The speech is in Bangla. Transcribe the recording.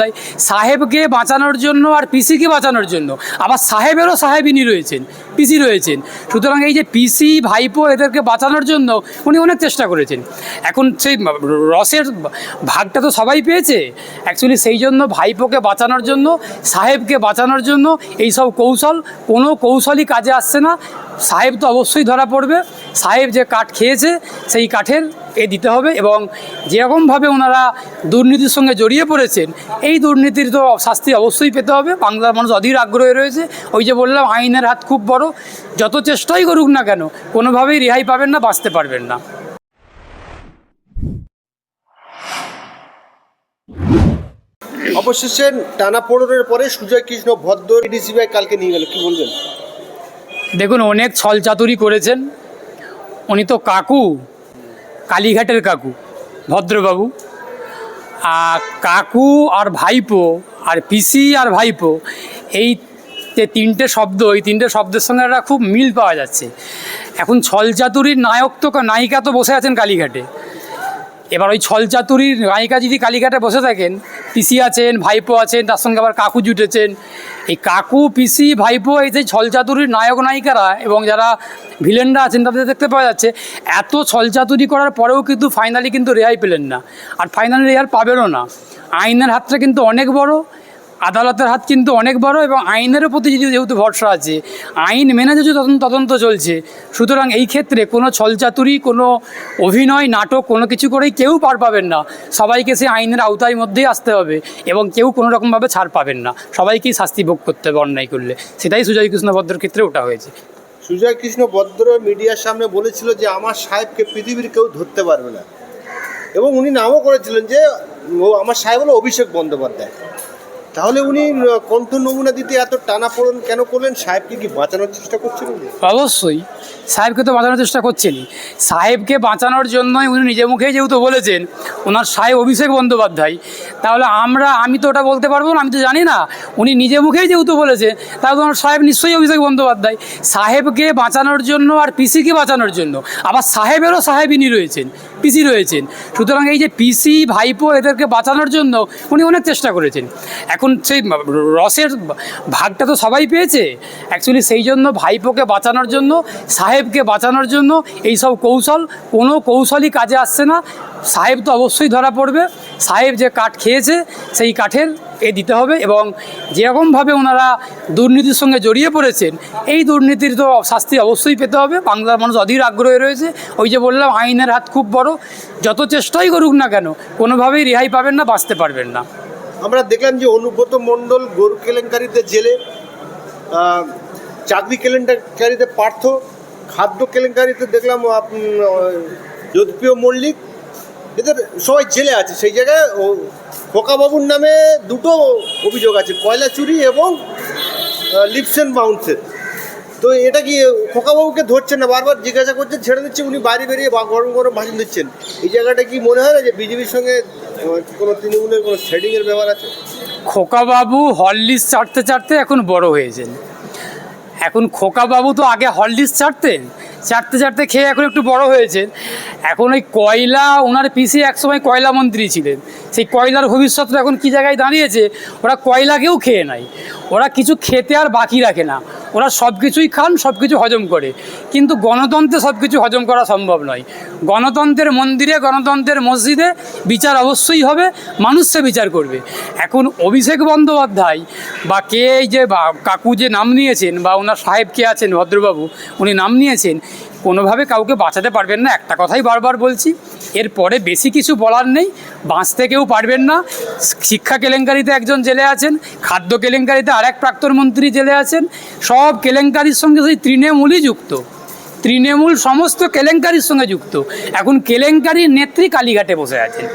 দেয় সাহেবকে বাঁচানোর জন্য আর পিসিকে বাঁচানোর জন্য। আবার সাহেবেরও সাহেবিনী রয়েছেন। পিসি রয়েছেন। সুতরাং এই যে পিসি, ভাইপো এদেরকে বাঁচানোর জন্য উনি অনেক চেষ্টা করেছেন। এখন সেই রসের ভাগটা তো সবাই পেয়েছে। অ্যাকচুয়ালি সেই জন্য ভাইপোকে বাঁচানোর জন্য, সাহেবকে বাঁচানোর জন্য এই সব কৌশল, কোনো কৌশলই কাজে আসছে না। সাহেব তো অবশ্যই ধরা পড়বে। সাহেব যে কাঠ খেয়েছে, সেই কাঠের এ দিতে হবে এবং যেরকমভাবে ওনারা দুর্নীতির সঙ্গে জড়িয়ে পড়েছেন, এই দুর্নীতির তো শাস্তি অবশ্যই পেতে হবে। বাংলার মানুষ অধীর আগ্রহে রয়েছে। ওই যে বললাম, আইনের হাত খুব বড়। যত চেষ্টাই করুক না কেন কোনোভাবেই রেহাই পাবেন না বাঁচতে পারবেন না। অবশেষে টানা পনেরোর পরে সুজয় কৃষ্ণ ভদ্র ডিসিবিআই কালকে নিয়ে গেল কি বলবেন? দেখুন অনেক ছলচাতুরি করেছেন। উনি তো কাকু কালীঘাটের কাকু ভদ্রবাবু। আর কাকু আর ভাইপো আর পিসি আর ভাইপো এই যে তিনটে শব্দ, এই তিনটে শব্দের সঙ্গে একটা খুব মিল পাওয়া যাচ্ছে। এখন ছলচাতুরির নায়ক তো নায়িকা তো বসে আছেন কালীঘাটে। এবার ওই ছলচাতুরির নায়িকা যদি কালীঘাটে বসে থাকেন, পিসি আছেন, ভাইপো আছেন, তার সঙ্গে আবার কাকু জুটেছেন, এই কাকু, পিসি, ভাইপো, এই যে ছলচাতুরির নায়ক নায়িকারা এবং যারা ভিলেনরা আছেন, তাদের দেখতে পাওয়া যাচ্ছে, এত ছলচাতুরি করার পরেও কিন্তু ফাইনালি কিন্তু রেহাই পেলেন না। আর ফাইনালি রেহাই পাবেনও না। আইনের হাতটা কিন্তু অনেক বড় আদালতের হাত কিন্তু অনেক বড় এবং আইনের প্রতি যেহেতু ভরসা আছে, আইন মেনে যেহেতু তদন্ত তদন্ত চলছে, সুতরাং এই ক্ষেত্রে কোনো ছলচাতুরি, কোনো অভিনয়, নাটক, কোনো কিছু করেই কেউ পার পাবেন না। সবাইকে সে আইনের আওতায় মধ্যেই আসতে হবে এবং কেউ কোনো রকমভাবে ছাড় পাবেন না। সবাইকেই শাস্তি ভোগ করতে হবে অন্যায় করলে। সেটাই সুজয় কৃষ্ণ ভদ্রের ক্ষেত্রে ওটা হয়েছে। সুজয় কৃষ্ণ ভদ্র মিডিয়ার সামনে বলেছিল যে আমার সাহেবকে পৃথিবীর কেউ ধরতে পারবে না। এবং উনি নামও করেছিলেন যে, ও আমার সাহেব হলো অভিষেক বন্দ্যোপাধ্যায়। তাহলে উনি কণ্ঠ নমুনা দিতে এত টানা পড়ন কেন করলেন? সাহেবকে কি বাঁচানোর চেষ্টা করছিলেন? অবশ্যই। সাহেবকে তো বাঁচানোর চেষ্টা করছেনই সাহেবকে বাঁচানোর জন্যই উনি নিজে মুখেই যেহেতু বলেছেন, ওনার সাহেব অভিষেক বন্দ্যোপাধ্যায়, তাহলে আমরা, আমি তো ওটা বলতে পারব না, আমি তো জানি না। উনি নিজে মুখেই যেহেতু বলেছেন, তাহলে ওনার সাহেব নিশ্চয়ই অভিষেক বন্দ্যোপাধ্যায়। সাহেবকে বাঁচানোর জন্য আর পিসিকে বাঁচানোর জন্য। আবার সাহেবেরও সাহেবিনী রয়েছেন, পিসি রয়েছেন। সুতরাং এই যে পিসি, ভাইপো এদেরকে বাঁচানোর জন্য উনি অনেক চেষ্টা করেছেন। এখন সেই রসের ভাগটা তো সবাই পেয়েছে। অ্যাকচুয়ালি সেই জন্য ভাইপোকে বাঁচানোর জন্য, সাহেবকে বাঁচানোর জন্য এই সব কৌশল, কোনো কৌশলই কাজে আসছে না। সাহেব তো অবশ্যই ধরা পড়বে। সাহেব যে কাঠ খেয়েছে, সেই কাঠের এ দিতে হবে এবং যেরকমভাবে ওনারা দুর্নীতির সঙ্গে জড়িয়ে পড়েছেন, এই দুর্নীতির তো শাস্তি অবশ্যই পেতে হবে। বাংলার মানুষ অধীর আগ্রহে রয়েছে। ওই যে বললাম, আইনের হাত খুব বড়। যত চেষ্টাই করুক না কেন, কোনোভাবেই রেহাই পাবেন না, বাঁচতে পারবেন না। আমরা দেখলাম যে অনুব্রত মণ্ডল, গরু কেলেঙ্কারিতে জেলে চাকরি কেলেঙ্কারিতে পার্থ, খাদ্য কেলেঙ্কারিতে দেখলাম জ্যোতিপ্রিয় মল্লিক, এদের সবাই জেলে আছে। সেই জায়গায় খোকাবাবুর নামে দুটো অভিযোগ আছে কয়লা চুরি এবং লিপসেন বাউন্সের। তো এটা কি খোকাবাবুকে ধরছেন না? বারবার জিজ্ঞাসা করছেন, ছেড়ে দিচ্ছে উনি বাড়ি বেরিয়ে বা গরম গরম ভাষণ দিচ্ছেন। এই জায়গাটা কি মনে হয় না যে বিজেপির সঙ্গে কোনো তৃণমূলের কোনো শেডিংয়ের ব্যাপার আছে? খোকাবাবু হরলিক্স চাটতে চাটতে এখন বড় হয়েছেন। এখন খোকাবাবু তো আগে হরলিক্স চাটতেন চাটতে চাটতে খেয়ে এখন একটু বড় হয়েছেন। এখন ওই কয়লা, ওনার পিসি একসময় কয়লা মন্ত্রী ছিলেন। সেই কয়লার ভবিষ্যৎটা এখন কী জায়গায় দাঁড়িয়েছে, ওরা কয়লাকেও খেয়ে নেয় ওরা কিছু খেতে আর বাকি রাখে না। ওরা সব কিছুই খান সব কিছু হজম করে। কিন্তু গণতন্ত্রে সব কিছু হজম করা সম্ভব নয়। গণতন্ত্রের মন্দিরে, গণতন্ত্রের মসজিদে বিচার অবশ্যই হবে, মানুষ সে বিচার করবে। এখন অভিষেক বন্দ্যোপাধ্যায় বা কে এই যে কাকু যে নাম নিয়েছেন বা ওনার সাহেব কে আছেন, ভদ্রবাবু, উনি নাম নিয়েছেন কোনোভাবে কাউকে বাঁচাতে পারবেন না, একটা কথাই বারবার বলছি। এরপরে বেশি কিছু বলার নেই, বাঁচতে কেউ পারবেন না। শিক্ষা কেলেঙ্কারিতে একজন জেলে আছেন, খাদ্য কেলেঙ্কারিতে আরেক প্রাক্তন মন্ত্রী জেলে আছেন, সব কেলেঙ্কারির সঙ্গে সেই তৃণমূলই যুক্ত। তৃণমূল সমস্ত কেলেঙ্কারির সঙ্গে যুক্ত। এখন কেলেঙ্কারির নেত্রী কালীঘাটে বসে আছেন।